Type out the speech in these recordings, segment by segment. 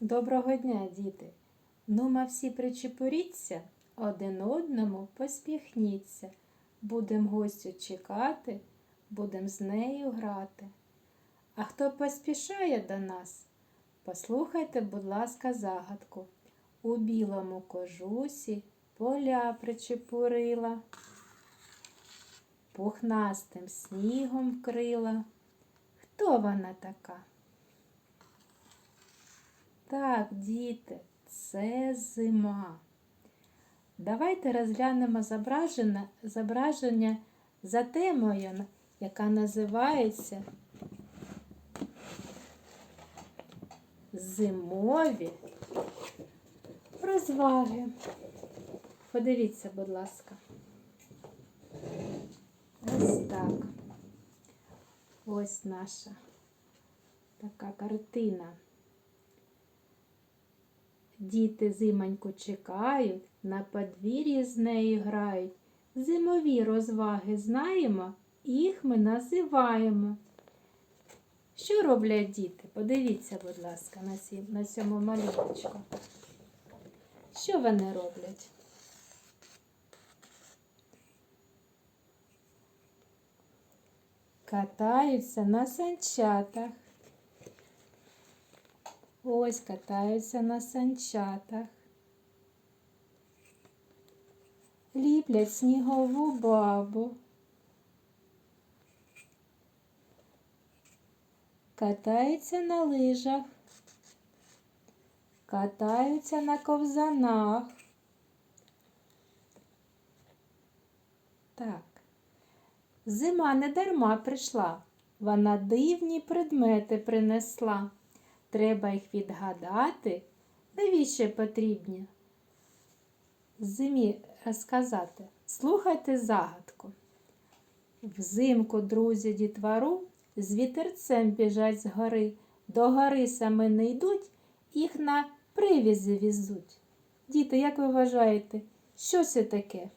Доброго дня, діти! Нума всі причепуріться, один одному поспіхніться. Будем гостю чекати, будем з нею грати. А хто поспішає до нас? Послухайте, будь ласка, загадку. У білому кожусі поля причепурила, пухнастим снігом вкрила. Хто вона така? Так, діти, це зима. Давайте розглянемо зображення, зображення за темою, яка називається Зимові розваги. Подивіться, будь ласка. Ось так. Ось наша така картина. Діти зимоньку чекають, на подвір'ї з нею грають. Зимові розваги знаємо, їх ми називаємо. Що роблять діти? Подивіться, будь ласка, на цьому малюночку. Що вони роблять? Катаються на санчатах. Ось катаються на санчатах. Ліплять снігову бабу. Катаються на лижах. Катаються на ковзанах. Так. Зима не дарма прийшла. Вона дивні предмети принесла. Треба їх відгадати. Навіщо потрібні? Зимі розказати. Слухайте загадку. Взимку, друзі, дітвору з вітерцем біжать з гори. До гори саме не йдуть, їх на привізі візуть. Діти, як ви вважаєте, що це таке?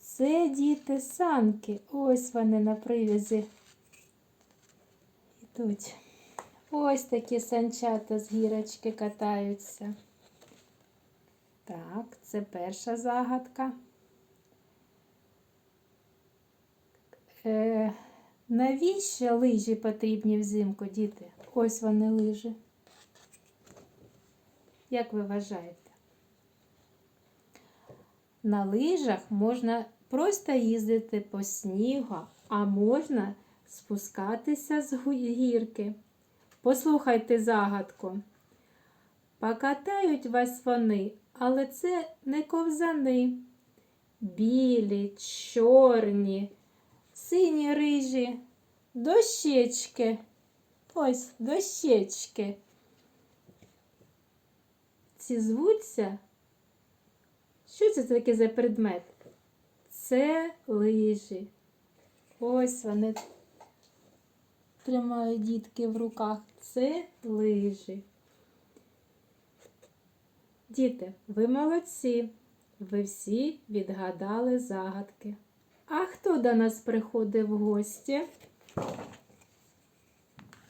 Це діти санки. Ось вони на привізі йдуть. Ось такі санчата з гірочки катаються. Так, це перша загадка. Е, навіщо лижі потрібні взимку, діти? Ось вони лижі. Як ви вважаєте? На лижах можна просто їздити по снігу, а можна спускатися з гірки. Послухайте загадку. Покатають вас вони, але це не ковзани. Білі, чорні, сині рижі, дощечки. Ось дощечки. Ці звуться. Що це таке за предмет? Це лижі. Ось вони тримають дітки в руках. Це лижі. Діти, ви молодці. Ви всі відгадали загадки. А хто до нас приходив в гості?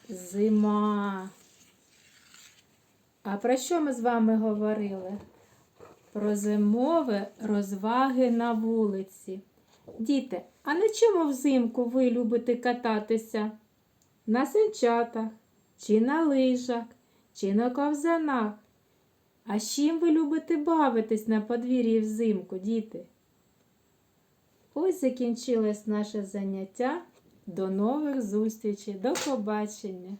Зима. А про що ми з вами говорили? Про зимові розваги на вулиці. Діти, а на чому взимку ви любите кататися? На санчатах, чи на лижах, чи на ковзанах? А з чим ви любите бавитись на подвір'ї взимку, діти? Ось закінчилось наше заняття. До нових зустрічей. До побачення!